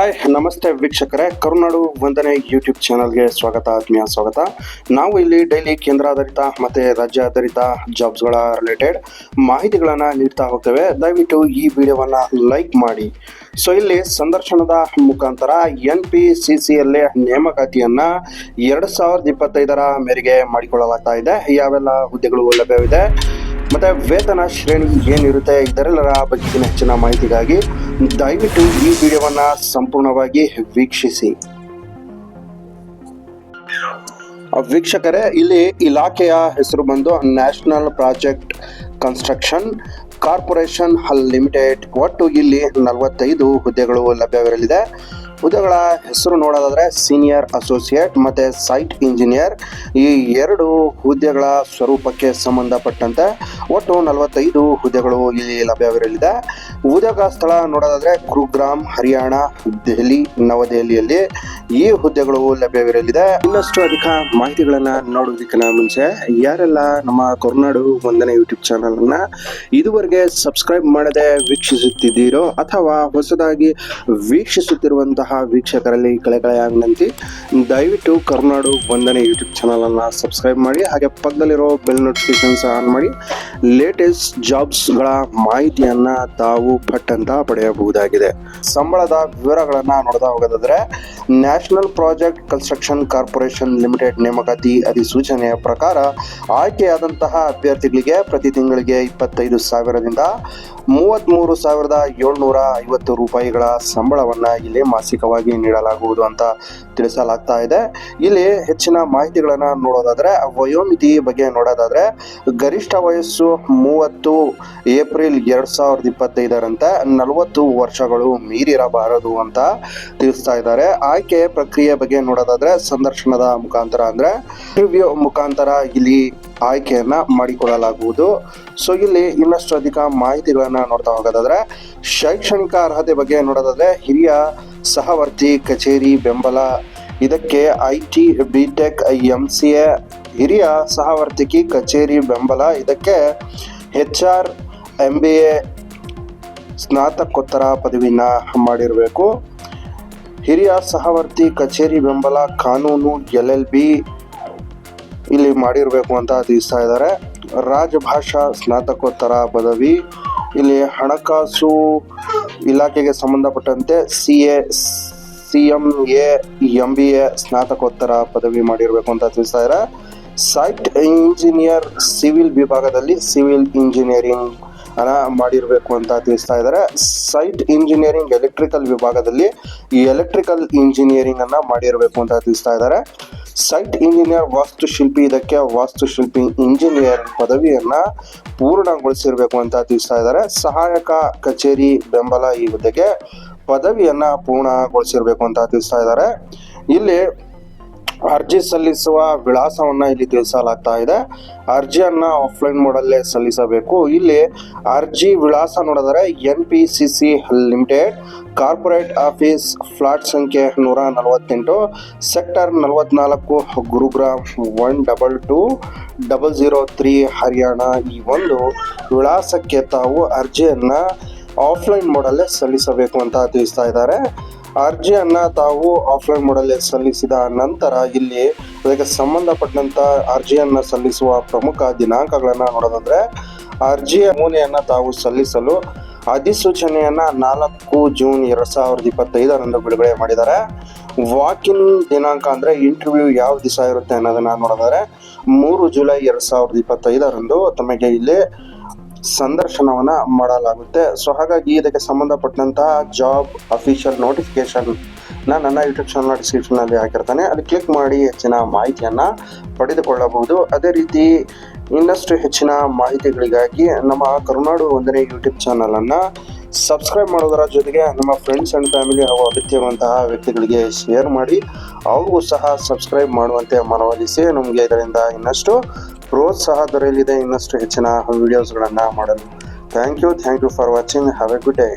Hi ನಮಸ್ತೆ ವೀಕ್ಷಕರೇ. ಕರುನಾಡು ವಂದನೆ ಯೂಟ್ಯೂಬ್ ಚಾನಲ್ಗೆ ಸ್ವಾಗತ, ಆತ್ಮೀಯ ಸ್ವಾಗತ. ನಾವು ಇಲ್ಲಿ ಡೈಲಿ ಕೇಂದ್ರಾಧಾರಿತ ಮತ್ತು ರಾಜ್ಯಾಧಾರಿತ ಜಾಬ್ಸ್ಗಳ ರಿಲೇಟೆಡ್ ಮಾಹಿತಿಗಳನ್ನು ನೀಡ್ತಾ ಹೋಗ್ತೇವೆ. ದಯವಿಟ್ಟು ಈ ವಿಡಿಯೋವನ್ನು ಲೈಕ್ ಮಾಡಿ. ಸೊ ಇಲ್ಲಿ ಸಂದರ್ಶನದ ಮುಖಾಂತರ ಎನ್ ಪಿ ಸಿ ಸಿಯಲ್ಲಿ ನೇಮಕಾತಿಯನ್ನು ಎರಡು ಸಾವಿರದ ಇಪ್ಪತ್ತೈದರ ಮೇರೆಗೆ ಮಾಡಿಕೊಳ್ಳಲಾಗ್ತಾ ಇದೆ. ಯಾವೆಲ್ಲ ಹುದ್ದೆಗಳು ಲಭ್ಯವಿದೆ? ಮತ್ತೆ ವೇತನ ಶ್ರೇಣಿ ಏನಿರುತ್ತೆ, ಇದರೆಲ್ಲರ ಬಗ್ಗೆ ಹೆಚ್ಚಿನ ಮಾಹಿತಿಗಾಗಿ ದಯವಿಟ್ಟು ಈ ವಿಡಿಯೋವನ್ನ ಸಂಪೂರ್ಣವಾಗಿ ವೀಕ್ಷಿಸಿ. ವೀಕ್ಷಕರೇ, ಇಲ್ಲಿ ಇಲಾಖೆಯ ಹೆಸರು ಬಂದು national project construction corporation limited. ಒಟ್ಟು ಇಲ್ಲಿ ನಲವತ್ತೈದು ಹುದ್ದೆಗಳು ಲಭ್ಯವಿರಲಿದೆ. ಹುದ್ದೆಗಳ ಹೆಸರು ನೋಡೋದಾದ್ರೆ ಸೀನಿಯರ್ ಅಸೋಸಿಯೇಟ್ ಮತ್ತೆ ಸೈಟ್ ಇಂಜಿನಿಯರ್ ಈ ಎರಡು ಹುದ್ದೆಗಳ ಸ್ವರೂಪಕ್ಕೆ ಸಂಬಂಧಪಟ್ಟಂತೆ ಒಟ್ಟು ನಲವತ್ತೈದು ಹುದ್ದೆಗಳು ಇಲ್ಲಿ ಲಭ್ಯವಿರಲಿದೆ. ಉದ್ಯೋಗ ಸ್ಥಳ ನೋಡೋದಾದ್ರೆ ಗುರುಗ್ರಾಮ್ ಹರಿಯಾಣ, ದೆಹಲಿ, ನವದೆಹಲಿಯಲ್ಲಿ ಈ ಹುದ್ದೆಗಳು ಲಭ್ಯವಿರಲಿದೆ. ಇನ್ನಷ್ಟು ಅಧಿಕ ಮಾಹಿತಿಗಳನ್ನ ನೋಡೋದಕ್ಕಿಂತ ಮುಂಚೆ ಯಾರೆಲ್ಲ ನಮ್ಮ ಕೊರನಾಡು ಒಂದನೇ ಯೂಟ್ಯೂಬ್ ಚಾನಲ್ ಅನ್ನ ಇದುವರೆಗೆ ಸಬ್ಸ್ಕ್ರೈಬ್ ಮಾಡದೆ ವೀಕ್ಷಿಸುತ್ತಿದ್ದೀರೋ ಅಥವಾ ಹೊಸದಾಗಿ ವೀಕ್ಷಿಸುತ್ತಿರುವಂತಹ ವೀಕ್ಷಕರಲ್ಲಿ ಕಳೆಕಳೆ ವಿನಂತಿ ದಯವಿಟ್ಟು ಕರ್ನಾಡು ವಂದನೆ ಯೂಟ್ಯೂಬ್ ಚಾನಲ್ ಅನ್ನ ಸಬ್ಸ್ಕ್ರೈಬ್ ಮಾಡಿ, ಹಾಗೆ ಪಕ್ಕದಲ್ಲಿರೋ ಬೆಲ್ ನೋಟಿಫಿಕೇಶನ್ಸ್ ಆನ್ ಮಾಡಿ. ಲೇಟೆಸ್ಟ್ ಜಾಬ್ಸ್ಗಳ ಮಾಹಿತಿಯನ್ನ ತಾವು ಪಟ್ ಅಂತ ಪಡೆಯಬಹುದಾಗಿದೆ. ಸಂಬಳದ ವಿವರಗಳನ್ನ ನೋಡ್ತಾ ಹೋಗೋದಾದ್ರೆ national project construction corporation limited ನೇಮಕಾತಿ ಅಧಿಸೂಚನೆಯ ಪ್ರಕಾರ ಆಯ್ಕೆಯಾದಂತಹ ಅಭ್ಯರ್ಥಿಗಳಿಗೆ ಪ್ರತಿ ತಿಂಗಳಿಗೆ ಇಪ್ಪತ್ತೈದು ಸಾವಿರದಿಂದ ಮೂವತ್ತ್ಮೂರು ಸಾವಿರದ ಏಳ್ನೂರ ಐವತ್ತು ರೂಪಾಯಿಗಳ ಸಂಬಳವನ್ನು ಇಲ್ಲಿ ಮಾಸಿಕವಾಗಿ ನೀಡಲಾಗುವುದು ಅಂತ ತಿಳಿಸಲಾಗ್ತಾ ಇದೆ. ಇಲ್ಲಿ ಹೆಚ್ಚಿನ ಮಾಹಿತಿಗಳನ್ನ ನೋಡೋದಾದ್ರೆ, ವಯೋಮಿತಿ ಬಗ್ಗೆ ನೋಡೋದಾದ್ರೆ, ಗರಿಷ್ಠ ವಯಸ್ಸು ಮೂವತ್ತು ಏಪ್ರಿಲ್ ಎರಡ್ ಸಾವಿರದ ಇಪ್ಪತ್ತೈದರಂತೆ ನಲವತ್ತು ವರ್ಷಗಳು ಮೀರಿರಬಾರದು ಅಂತ ತಿಳಿಸ್ತಾ ಇದ್ದಾರೆ. ಆಯ್ಕೆ ಪ್ರಕ್ರಿಯೆ ಬಗ್ಗೆ ನೋಡೋದಾದ್ರೆ, ಸಂದರ್ಶನದ ಮುಖಾಂತರ ಅಂದ್ರೆ ಇಂಟರ್ವ್ಯೂ ಮುಖಾಂತರ ಇಲ್ಲಿ ಆಯ್ಕೆಯನ್ನ ಮಾಡಿಕೊಳ್ಳಲಾಗುವುದು ಸೊ ಇಲ್ಲಿ ಇನ್ನಷ್ಟು ಅಧಿಕ ಮಾಹಿತಿಗಳನ್ನ ನೋಡ್ತಾ ಹೋಗೋದಾದ್ರೆ, ಶೈಕ್ಷಣಿಕ ಅರ್ಹತೆ ಬಗ್ಗೆ ನೋಡೋದಾದ್ರೆ, ಹಿರಿಯ ಸಹವರ್ತಿ ಕಚೇರಿ ಬೆಂಬಲ. ಇದಕ್ಕೆ I T B tech M C A ಹಿರಿಯ ಸಹವರ್ತಿಕಿ ಕಚೇರಿ ಬೆಂಬಲ. ಇದಕ್ಕೆ H R M B A ಸ್ನಾತಕೋತ್ತರ ಪದವಿನ ಮಾಡಿರಬೇಕು. ಹಿರಿಯ ಸಹವರ್ತಿ ಕಚೇರಿ ಬೆಂಬಲ ಕಾನೂನು ಎಲ್ ಎಲ್ ಬಿ ಇಲ್ಲಿ ಮಾಡಿರಬೇಕು ಅಂತ ತಿಳಿಸ್ತಾ ಇದ್ದಾರೆ. ರಾಜಭಾಷಾ ಸ್ನಾತಕೋತ್ತರ ಪದವಿ ಇಲ್ಲಿ ಹಣಕಾಸು ಇಲಾಖೆಗೆ ಸಂಬಂಧಪಟ್ಟಂತೆ C A C M A M B A ಸ್ನಾತಕೋತ್ತರ ಪದವಿ ಮಾಡಿರಬೇಕು ಅಂತ ತಿಳಿಸ್ತಾ ಇದ್ದಾರೆ ಸೈಟ್ ಇಂಜಿನಿಯರ್ ಸಿವಿಲ್ ವಿಭಾಗದಲ್ಲಿ ಸಿವಿಲ್ ಇಂಜಿನಿಯರಿಂಗ್ ಅನ್ನ ಮಾಡಿರಬೇಕು ಅಂತ ತಿಳಿಸ್ತಾ ಇದ್ದಾರೆ ಸೈಟ್ ಇಂಜಿನಿಯರಿಂಗ್ ಎಲೆಕ್ಟ್ರಿಕಲ್ ವಿಭಾಗದಲ್ಲಿ ಎಲೆಕ್ಟ್ರಿಕಲ್ ಇಂಜಿನಿಯರಿಂಗ್ ಅನ್ನ ಮಾಡಿರಬೇಕು ಅಂತ ತಿಳಿಸ್ತಾ ಇದ್ದಾರೆ ಸೈಟ್ ಇಂಜಿನಿಯರ್, ವಾಸ್ತುಶಿಲ್ಪಿ, ಇದಕ್ಕೆ ವಾಸ್ತುಶಿಲ್ಪಿ ಇಂಜಿನಿಯರ್ ಪದವಿಯನ್ನ ಪೂರ್ಣಗೊಳಿಸಿರ್ಬೇಕು ಅಂತ ತಿಳಿಸ್ತಾ ಇದ್ದಾರೆ. ಸಹಾಯಕ ಕಚೇರಿ ಬೆಂಬಲ ಈ ಹುದ್ದೆಗೆ ಪದವಿಯನ್ನ ಪೂರ್ಣಗೊಳಿಸಿರ್ಬೇಕು ಅಂತ ತಿಳಿಸ್ತಾ ಇದ್ದಾರೆ. ಇಲ್ಲಿ ಅರ್ಜಿ ಸಲ್ಲಿಸುವ ವಿಳಾಸವನ್ನು ಇಲ್ಲಿ ತಿಳಿಸಲಾಗ್ತಾ ಇದೆ. ಅರ್ಜಿಯನ್ನು ಆಫ್ಲೈನ್ ಮೋಡಲ್ಲೇ ಸಲ್ಲಿಸಬೇಕು. ಇಲ್ಲಿ ಅರ್ಜಿ ವಿಳಾಸ ನೋಡಿದರೆ N P C C limited corporate office flat ಸಂಖ್ಯೆ ನೂರ ನಲವತ್ತೆಂಟು ಸೆಕ್ಟರ್ ನಲವತ್ನಾಲ್ಕು Gurugram one double two double zero three Haryana ಈ ಒಂದು ವಿಳಾಸಕ್ಕೆ ತಾವು ಅರ್ಜಿಯನ್ನು ಆಫ್ಲೈನ್ ಮೋಡಲ್ಲೇ ಸಲ್ಲಿಸಬೇಕು ಅಂತ ತಿಳಿಸ್ತಾ ಇದ್ದಾರೆ. ಅರ್ಜಿಯನ್ನ ತಾವು ಆಫ್ಲೈನ್ ಮೋಡಲ್ಲಿ ಸಲ್ಲಿಸಿದ ನಂತರ ಇಲ್ಲಿ ಅದಕ್ಕೆ ಸಂಬಂಧಪಟ್ಟಂತ ಅರ್ಜಿಯನ್ನ ಸಲ್ಲಿಸುವ ಪ್ರಮುಖ ದಿನಾಂಕಗಳನ್ನ ನೋಡೋದಂದ್ರೆ, ಅರ್ಜಿಯ ನಮೂನೆಯನ್ನ ತಾವು ಸಲ್ಲಿಸಲು ಅಧಿಸೂಚನೆಯನ್ನ ನಾಲ್ಕು ಜೂನ್ ಎರಡ್ ಸಾವಿರದ ಇಪ್ಪತ್ತೈದರಂದು ಬಿಡುಗಡೆ ಮಾಡಿದ್ದಾರೆ. ವಾಕಿನ್ ದಿನಾಂಕ ಅಂದ್ರೆ ಇಂಟರ್ವ್ಯೂ ಯಾವ ದಿವಸ ಇರುತ್ತೆ ಅನ್ನೋದನ್ನ ನೋಡೋದಾದ್ರೆ, ಮೂರು ಜುಲೈ ಎರಡ್ ಸಾವಿರದ ಇಪ್ಪತ್ತೈದರಂದು ತಮಗೆ ಇಲ್ಲಿ ಸಂದರ್ಶನವನ್ನ ಮಾಡಲಾಗುತ್ತೆ. ಸೊ ಹಾಗಾಗಿ ಇದಕ್ಕೆ ಸಂಬಂಧಪಟ್ಟಂತಹ ಜಾಬ್ ಅಫಿಷಿಯಲ್ ನೋಟಿಫಿಕೇಶನ್ ನಾನು ನನ್ನ ಯೂಟ್ಯೂಬ್ ಚಾನಲ್ ಡಿಸ್ಕ್ರಿಪ್ಷನ್ ಅಲ್ಲಿ ಹಾಕಿರ್ತಾನೆ. ಅಲ್ಲಿ ಕ್ಲಿಕ್ ಮಾಡಿ ಹೆಚ್ಚಿನ ಮಾಹಿತಿಯನ್ನ ಪಡೆದುಕೊಳ್ಳಬಹುದು. ಅದೇ ರೀತಿ ಇನ್ನಷ್ಟು ಹೆಚ್ಚಿನ ಮಾಹಿತಿಗಳಿಗಾಗಿ ನಮ್ಮ ಕರುನಾಡು ಒಂದನೇ ಯೂಟ್ಯೂಬ್ ಚಾನಲನ್ನು ಸಬ್ಸ್ಕ್ರೈಬ್ ಮಾಡೋದರ ಜೊತೆಗೆ ನಮ್ಮ ಫ್ರೆಂಡ್ಸ್ ಆ್ಯಂಡ್ ಫ್ಯಾಮಿಲಿ ಹಾಗೂ ಅಗತ್ಯವಂತಹ ವ್ಯಕ್ತಿಗಳಿಗೆ ಶೇರ್ ಮಾಡಿ. ಅವ್ರಿಗೂ ಸಹ ಸಬ್ಸ್ಕ್ರೈಬ್ ಮಾಡುವಂತೆ ಮನವೊಲಿಸಿ. ನಮಗೆ ಇದರಿಂದ ಇನ್ನಷ್ಟು ಪ್ರೋತ್ಸಾಹ ದೊರೆಯಲಿದೆ. ಇನ್ನಷ್ಟು ಹೆಚ್ಚಿನ ವೀಡಿಯೋಸ್ಗಳನ್ನು ಮಾಡಲು. Thank you thank you for watching have a good day